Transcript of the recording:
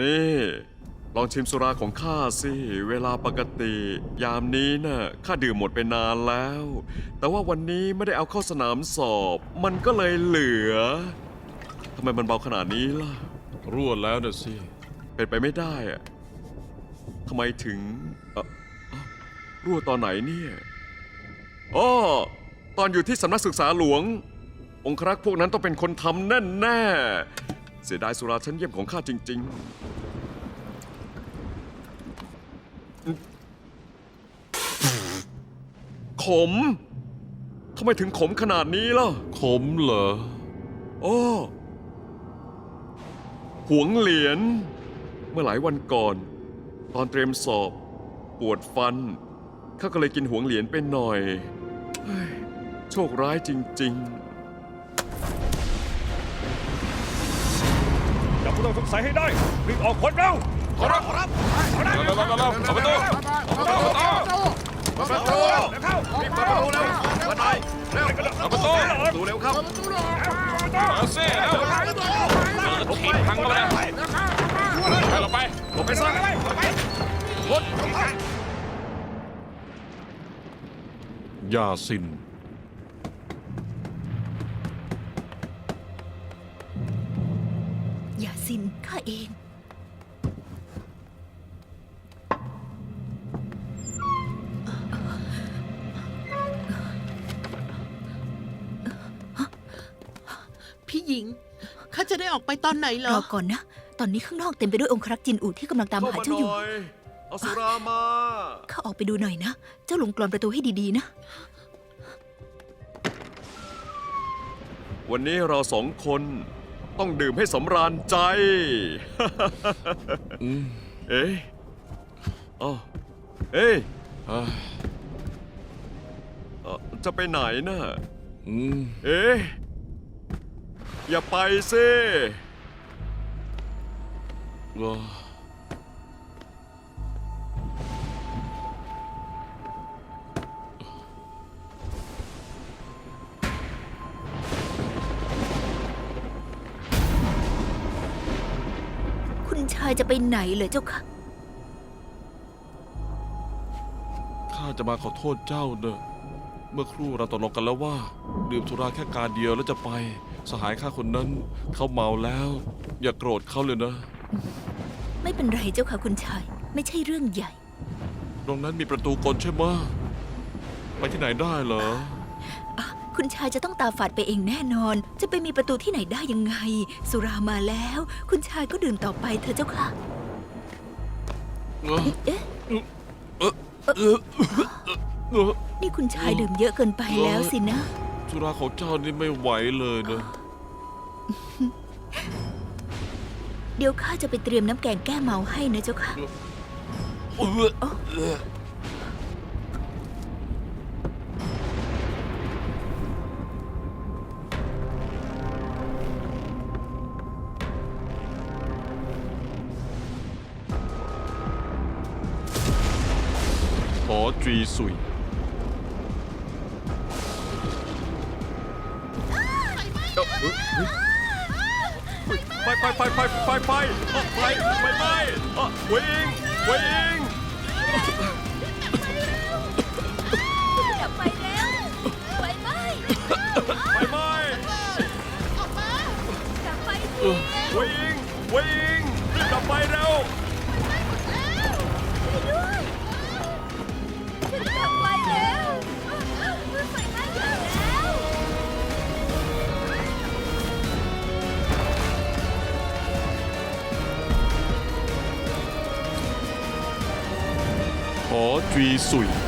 นี่ ลองชิมสุราของข้าสิ เวลาปกติ ยามนี้น่ะข้าดื่มหมดไปนานแล้ว แต่ว่าวันนี้ไม่ได้เอาเข้าสนามสอบ มันก็เลยเหลือทำไมมันเบาขนาดนี้ล่ะ รั่วแล้วนะสิเป็นไปไม่ได้อะทำไมถึงเอ่อเอ้ารั่วตอนไหนเนี่ยอ้อตอนอยู่ที่สำนักศึกษาหลวง องครักษ์พวกนั้นต้องเป็นคนทำแน่แน่ๆ เสียดายสุราชั้นเยี่ยมของข้าจริง ๆ ขม ทำไมถึงขมขนาดนี้ล่ะ ขมเหรอโอ้หวงเหรียญ เมื่อหลายวันก่อน ตอนเตรียมสอบ ปวดฟัน ข้าก็เลยกินหวงเหรียญไปหน่อยเฮ้ยโชคร้ายจริงจั สงสัยให้ได้รีบออกคนเร็วขอรับขอรับเร็วเร็วเร็วเร็วเอาประตูเอาประตูเอาประตูเดี๋ยวเข้าๆปิดประตูเร็ววันไหนเร็วเอาประตูดูเร็วครับเอาสิเร็วถีบพังเข้าไปเลยไปเราไปลงไปซะยาสินอย่าสิน ข้าเอง พี่หญิง ข้าจะได้ออกไปตอนไหนเหรรออก่อนนะ ตอนนี้ข้างนอกเต็มไปด้วยองครักษ์จินอูที่กำลังตามเข้าหามาหเจ้าอยู่น่อยเอาสุรามา ข้าออกไปดูหน่อยนะ เจ้าหลงกลอนประตูให้ดีๆนะ วันนี้เราสองคน ต้องดื่มให้สำราญใจอืมเอ๊ะอ๋อเอ้ยอะเอ่อจะไปไหนน่ะ อืมเอ๊ะ อย่าไปสิเอ คุณชายจะไปไหนเลยเจ้าคะข้าจะมาขอโทษเจ้าเนอะเมื่อครู่เราตกลงกันแล้วว่า ดื่มสุราแค่การเดียวแล้วจะไป สหายข้าคนนั้นเขาเมาแล้ว อย่าโกรธเขาเลยนะ ไม่เป็นไรเจ้าค่ะคุณชาย ไม่ใช่เรื่องใหญ่ ตรงนั้นมีประตูกลใช่ไหมะไปที่ไหนได้เหรออะ คุณชายจะต้องตาฝาดไปเองแน่นอน จะไปมีประตูที่ไหนได้ยังไง สุรามาแล้ว คุณชายก็ดื่มต่อไปเถอะเจ้าค่ะ เออเอ๊ะเออเออเออนี่คุณชายดื่มเยอะเกินไปแล้วสินะ สุราของเจ้านี่ไม่ไหวเลยนะ เดี๋ยวข้าจะไปเตรียมน้ำแกงแก้เมาให้นะเจ้าค่ะ เออเออ ขอจีสุย ไปไปไปไปไปไปไปไปไปวิ่งวิ่งดับไฟแล้วไฟไหม้ไปไปดับไฟวิ่งวิ่งรีบกลับไปเร็วดับ ขอจีสุย